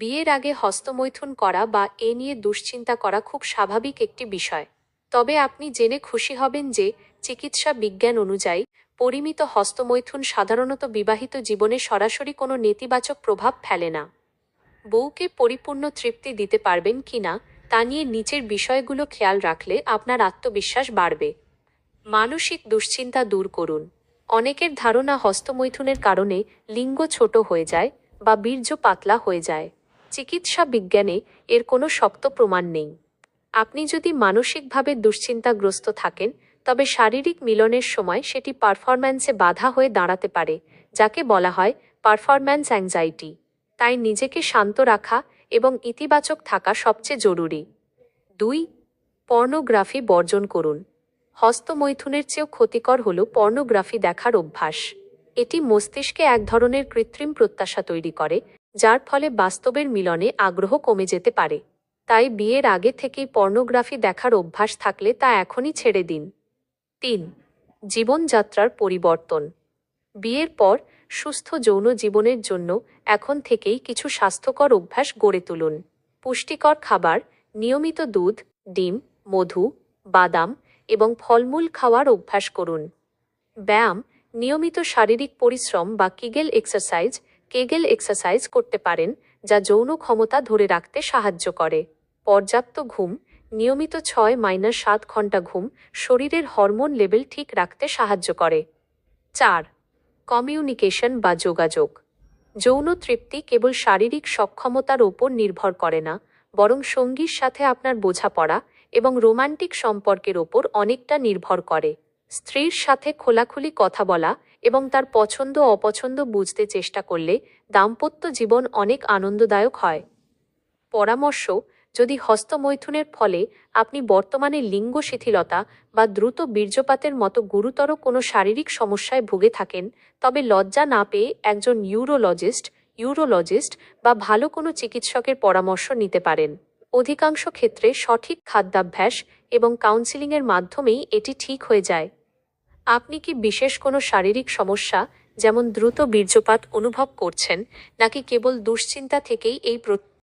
বিয়ের আগে হস্তমৈথুন করা বা এ নিয়ে দুশ্চিন্তা করা খুব স্বাভাবিক একটি বিষয়। তবে আপনি জেনে খুশি হবেন যে চিকিৎসা বিজ্ঞান অনুযায়ী পরিমিত হস্তমৈথুন সাধারণত বিবাহিত জীবনে সরাসরি কোনো নেতিবাচক প্রভাব ফেলে না। বউকে পরিপূর্ণ তৃপ্তি দিতে পারবেন কিনা তা নিয়ে নিচের বিষয়গুলো খেয়াল রাখলে আপনার আত্মবিশ্বাস বাড়বে। মানসিক দুশ্চিন্তা দূর করুন। অনেকের ধারণা হস্তমৈথুনের কারণে লিঙ্গ ছোট হয়ে যায় বা বীর্য পাতলা হয়ে যায়। চিকিৎসা বিজ্ঞানে এর কোনো শক্ত প্রমাণ নেই। আপনি যদি মানসিকভাবে দুশ্চিন্তাগ্রস্ত থাকেন, তবে শারীরিক মিলনের সময় সেটি পারফরম্যান্সে বাধা হয়ে দাঁড়াতে পারে, যাকে বলা হয় পারফরম্যান্স অ্যাংজাইটি। তাই নিজেকে শান্ত রাখা এবং ইতিবাচক থাকা সবচেয়ে জরুরি। দুই, পর্নোগ্রাফি বর্জন করুন। হস্তমৈথুনের চেয়েও ক্ষতিকর হল পর্নোগ্রাফি দেখার অভ্যাস। এটি মস্তিষ্কে এক ধরনের কৃত্রিম প্রত্যাশা তৈরি করে যার ফলে বাস্তবের মিলনে আগ্রহ কমে যেতে পারে। তাই বিয়ের আগে থেকেই পর্নোগ্রাফি দেখার অভ্যাস থাকলে তা এখনই ছেড়ে দিন। তিন, জীবনযাত্রার পরিবর্তন। বিয়ের পর সুস্থ যৌন জীবনের জন্য এখন থেকেই কিছু স্বাস্থ্যকর অভ্যাস গড়ে তুলুন। পুষ্টিকর খাবার, নিয়মিত দুধ, ডিম, মধু, বাদাম এবং ফলমূল খাওয়ার অভ্যাস করুন। ব্যায়াম, নিয়মিত শারীরিক পরিশ্রম বা কিগেল এক্সারসাইজ কেগেল এক্সারসাইজ করতে পারেন, যা যৌন ক্ষমতা ধরে রাখতে সাহায্য করে। পর্যাপ্ত ঘুম, নিয়মিত ছয় মাইনাস সাত ঘণ্টা ঘুম, শরীরের হরমোন লেভেল ঠিক রাখতে সাহায্য করে। চার, কমিউনিকেশন বা যোগাযোগ। যৌন তৃপ্তি কেবল শারীরিক সক্ষমতার ওপর নির্ভর করে না, বরং সঙ্গীর সাথে আপনার বোঝাপড়া এবং রোমান্টিক সম্পর্কের ওপর অনেকটা নির্ভর করে। স্ত্রীর সাথে খোলাখুলি কথা বলা এবং তার পছন্দ অপছন্দ বুঝতে চেষ্টা করলে দাম্পত্য জীবন অনেক আনন্দদায়ক হয়। পরামর্শ, যদি হস্তমৈথুনের ফলে আপনি বর্তমানে লিঙ্গ শিথিলতা বা দ্রুত বীর্যপাতের মতো গুরুতর কোনো শারীরিক সমস্যায় ভুগে থাকেন, তবে লজ্জা না পেয়ে একজন ইউরোলজিস্ট ইউরোলজিস্ট বা ভালো কোনো চিকিৎসকের পরামর্শ নিতে পারেন। অধিকাংশ ক্ষেত্রে সঠিক খাদ্যাভ্যাস এবং কাউন্সিলিংয়ের মাধ্যমেই এটি ঠিক হয়ে যায়। আপনি কি বিশেষ কোনো শারীরিক সমস্যা, যেমন দ্রুত বীর্যপাত অনুভব করছেন, নাকি কেবল দুশ্চিন্তা থেকেই এই